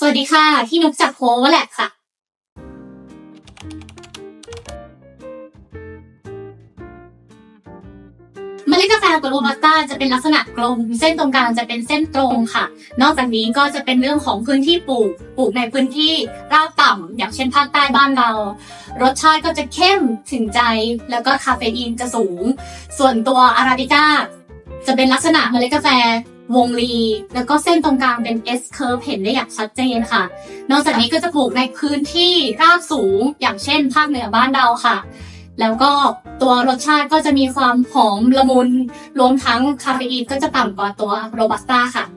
สวัสดีค่ะที่นุกจากโฮแหละค่ะ เมล็ดกาแฟกับโรบัสต้าจะเป็นลักษณะกลม เส้นตรงกลางจะเป็นเส้นตรงค่ะ นอกจากนี้ก็จะเป็นเรื่องของพื้นที่ปลูก ปลูกในพื้นที่ราบต่ำอย่างเช่นภาคใต้บ้านเรา รสชาติก็จะเข้มถึงใจ แล้วก็คาเฟอีนจะสูง ส่วนตัวอาราบิก้าจะเป็นลักษณะเมล็ดกาแฟ วงรี แล้วก็เส้นตรงกลางเป็น S curve เห็นได้อย่างชัดเจนค่ะ นอกจากนี้ก็จะปลูกในพื้นที่ราบสูงอย่างเช่นภาคเหนือบ้านเราค่ะ แล้วก็ตัวรสชาติก็จะมีความหอมละมุน รวมทั้งคาเฟอีนก็จะต่ำกว่าตัวโรบัสต้าค่ะม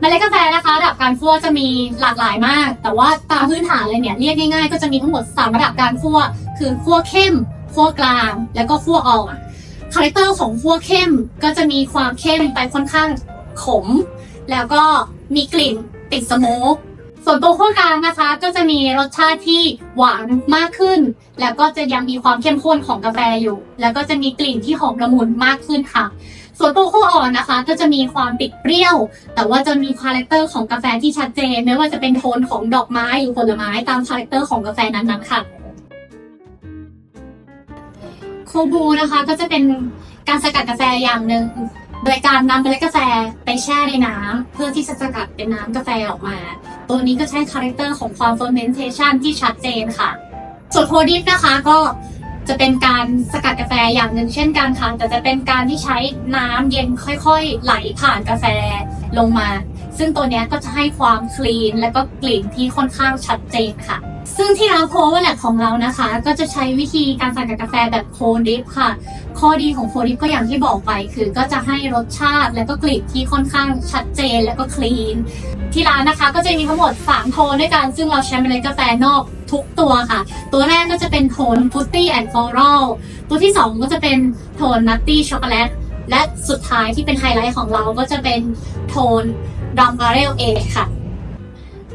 เมล็ดกาแฟนะคะระดับการคั่วจะมีหลากหลายมาก แต่ว่าตามพื้นฐานเลยเนี่ยเรียกง่ายๆ ก็จะมีทั้งหมด 3 ระดับการคั่ว คือคั่วเข้ม คั่วกลาง แล้วก็คั่วอ่อน คาแรคเตอร์ของคั่วเข้มก็จะมีความเข้มไปค่อนข้างขม แล้วก็มีกลิ่นติดสโมกส่วนตัวคั่วกลางนะคะ ก็จะมีรสชาติที่หวานมากขึ้น แล้วก็จะยังมีความเข้มข้นของกาแฟอยู่ แล้วก็จะมีกลิ่นที่หอมละมุนมากขึ้นค่ะ ส่วนตัวคั่วอ่อนนะคะ ก็จะมีความติดเปรี้ยว แต่ว่าจะมีคาแรคเตอร์ของกาแฟที่ชัดเจน ไม่ว่าจะเป็นโทนของดอกไม้หรือผลไม้ตามคาแรคเตอร์ของกาแฟนั้นๆค่ะ โคบูนะคะ ก็จะเป็นการสกัดกาแฟอย่างหนึ่งโดยการนำเมล็ดกาแฟไปแช่ในน้ำเพื่อที่จะสกัดเป็นน้ำกาแฟออกมา ตัวนี้ก็ใช้คาแรคเตอร์ของความ fermentation ที่ชัดเจนค่ะ ส่วนโพดิฟนะคะก็จะเป็นการสกัดกาแฟอย่างหนึ่งเช่นกันค่ะแต่จะเป็นการที่ใช้น้ำเย็นค่อย ๆ ไหลผ่านกาแฟลงมา ซึ่งตัวนี้ก็จะให้ความคลีน และก็กลิ่นที่ค่อนข้างชัดเจนค่ะ ซึ่งที่ร้านโคเวอร์แลของเรานะคะ ก็จะใช้วิธีการสกัดกาแฟแบบโคดิฟค่ะ ข้อดีของโคดิฟก็อย่างที่บอกไปคือ ก็จะให้รสชาติและก็กลิ่นที่ค่อนข้างชัดเจนและก็คลีนที่ร้านนะคะก็จะมีทั้งหมด 3 โทนด้วยกัน ซึ่งเราใช้เมล็ดกาแฟนอกทุกตัวค่ะ ตัวแรกก็จะเป็นโทน fruity and floral ตัวที่ 2 ก็จะเป็นโทน nutty chocolate แลต และสุดท้ายที่เป็นไฮไลท์ของเราก็จะเป็นโทน rum barrel age ค่ะ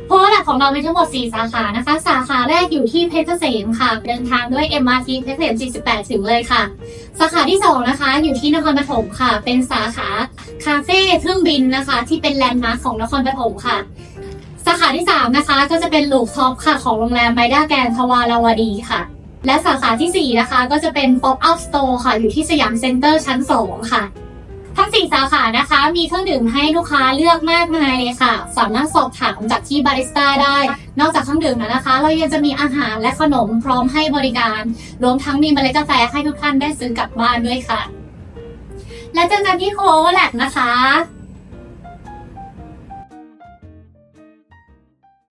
เพราะว่าหลักของเรามีทั้งหมด 4 สาขานะคะ สาขาแรกอยู่ที่เพชรเกษมค่ะ เดินทางด้วย MRT เพชรเกษม 48 ถึงเลยค่ะ สาขาที่ 2 นะคะ อยู่ที่นครปฐมค่ะ เป็นสาขาคาเฟ่เครื่องบินนะคะ ที่เป็นแลนด์มาร์คของนครปฐมค่ะ สาขาที่ 3 นะคะ ก็จะเป็นลูกท็อปค่ะ ของโรงแรมไมด้าแกรนทวาราวดีค่ะ และสาขาทีสี่ 4 นะคะ ก็จะเป็น Pop Up Store ค่ะ อยู่ที่สยามเซ็นเตอร์ชั้น 2 ค่ะ ทั้ง 4 สาขานะคะ มีเครื่องดื่มให้ลูกค้าเลือกมากมายเลยค่ะ สามารถสอบถามจากที่บาริสต้าได้ นอกจากเครื่องดื่มแล้วนะคะ เรายังจะมีอาหารและขนมพร้อมให้บริการ รวมทั้งมีเมล็ดกาแฟให้ทุกท่านได้ซื้อกลับบ้านด้วยค่ะ และเจอกันที่โคแลกนะคะ